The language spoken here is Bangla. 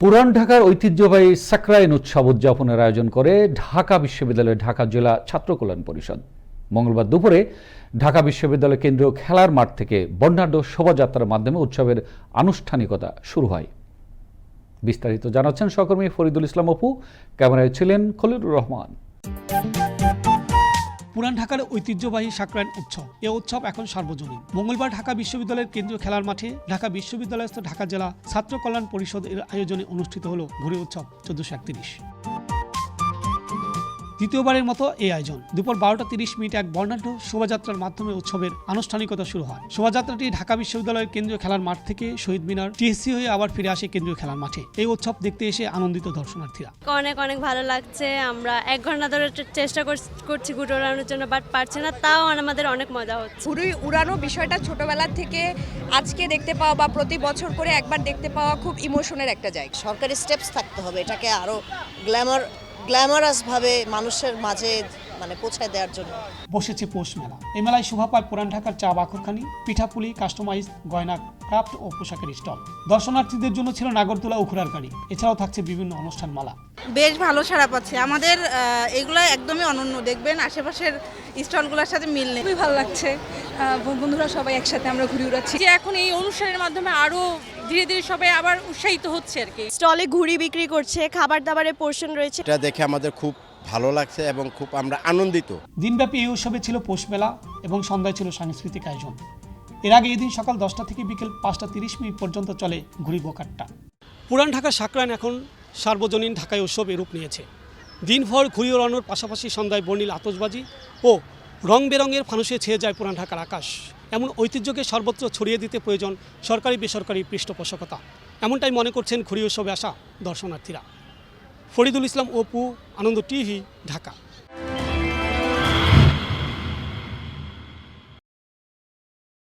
পুরান ঢাকার ঐতিহ্যবাহী সাকরাইন উৎসব উদযাপনের আয়োজন করে ঢাকা বিশ্ববিদ্যালয়ের ঢাকা জেলা ছাত্র কল্যাণ পরিষদ। মঙ্গলবার দুপুরে ঢাকা বিশ্ববিদ্যালয় কেন্দ্রীয় খেলার মাঠ থেকে বর্ণাঢ্য শোভাযাত্রার মাধ্যমে উৎসবের আনুষ্ঠানিকতা শুরু হয়। বিস্তারিত জানাচ্ছেন সহকর্মী ফরিদুল ইসলাম অপু। ক্যামেরায় ছিলেন খলিলুর রহমান। পুরান ঢাকার ঐতিহ্যবাহী সাকরাইন উৎসব। এ উৎসব এখন সার্বজনীন। মঙ্গলবার ঢাকা বিশ্ববিদ্যালয়ের কেন্দ্রীয় খেলার মাঠে ঢাকা বিশ্ববিদ্যালয়স্থ ঢাকা জেলা ছাত্র কল্যাণ পরিষদের আয়োজনে অনুষ্ঠিত হল ঘুরে উৎসব চোদ্দশো একত্রিশ। দ্বিতীয়বারের মতো এই আয়োজন। দুপুর বারোটা তিরিশ মিনিটে এক বর্ণাঢ্য শোভাযাত্রার মাধ্যমে উৎসবের আনুষ্ঠানিকতা শুরু হয়। শোভাযাত্রাটি ঢাকা বিশ্ববিদ্যালয়ের কেন্দ্রীয় খেলার মাঠ থেকে শহীদ মিনার টিএসসি হয়ে আবার ফিরে আসে কেন্দ্রীয় খেলার মাঠে। এই উৎসব দেখতে এসে আনন্দিত দর্শনার্থীরা। অনেক অনেক ভালো লাগছে। আমরা এক ঘণ্টা ধরে চেষ্টা করছ- করছি ঘুরে উড়ানোর জন্য বাট পারছি না। তাও আমাদের অনেক মজা হচ্ছে। ঘুড়ি উড়ানো বিষয়টা ছোটবেলা থেকে আজকে দেখতে পাওয়া বা প্রতি বছর করে একবার দেখতে পাওয়া খুব ইমোশনের একটা জায়গা। সরকারি স্টেপস থাকতে হবে। এটাকে আরও গ্ল্যামার গ্ল্যামারাসভাবে মানুষের মাঝে মানে পৌঁছায় দেওয়ার জন্য। বসেছে পৌষ মেলা। এই মেলায় শোভা পায় পুরান ঢাকার চা বাখরখানি পিঠাপুলি কাস্টমাইজ গয়না ক্রাফট ও পোশাকের স্টল। দর্শনার্থীদের জন্য ছিল নাগরদোলা উখুরার গাড়ি। এছাড়াও থাকছে বিভিন্ন অনুষ্ঠান মালা। বেশ ভালো সাড়া পাচ্ছে। আমাদের এগুলো একদমই অনন্য। দেখবেন আশেপাশের স্টলগুলোর সাথে মিল নেই। খুবই ভালো লাগছে। বন্ধুরা সবাই একসাথে আমরা ঘুরে উড়াচ্ছি এখন এই অনুষ্ঠানের মাধ্যমে আরও ধীরে ধীরে সবাই আবার উৎসাহিত হচ্ছে আর কি। স্টলে ঘুড়ি বিক্রি করছে খাবার দাবারের পোর্শন রয়েছে। এটা দেখে আমাদের খুব ভালো লাগছে এবং খুব আমরা আনন্দিত। দিনব্যাপী এই উৎসবে ছিল পৌষ মেলা এবং সন্ধ্যায় ছিল সাংস্কৃতিক আয়োজন। এর আগে এদিন সকাল দশটা থেকে বিকেল পাঁচটা তিরিশ মিনিট পর্যন্ত চলে ঘুড়ি বোকারটা পুরান ঢাকা সাকরান এখন সার্বজনীন ঢাকায় উৎসবে রূপ নিয়েছে। দিনভর ঘুড়ি ওড়ানোর পাশাপাশি সন্ধ্যায় বর্ণিল আতশবাজি ও রং বেরঙের ফানুষে ছেয়ে যায় পুরান ঢাকার আকাশ। এমন ঐতিহ্যকে সর্বত্র ছড়িয়ে দিতে প্রয়োজন সরকারি বেসরকারি পৃষ্ঠপোষকতা। এমনটাই মনে করছেন ঘুরি উৎসবে আসা দর্শনার্থীরা। ফরিদুল ইসলাম অপু, আনন্দ টিভি, ঢাকা।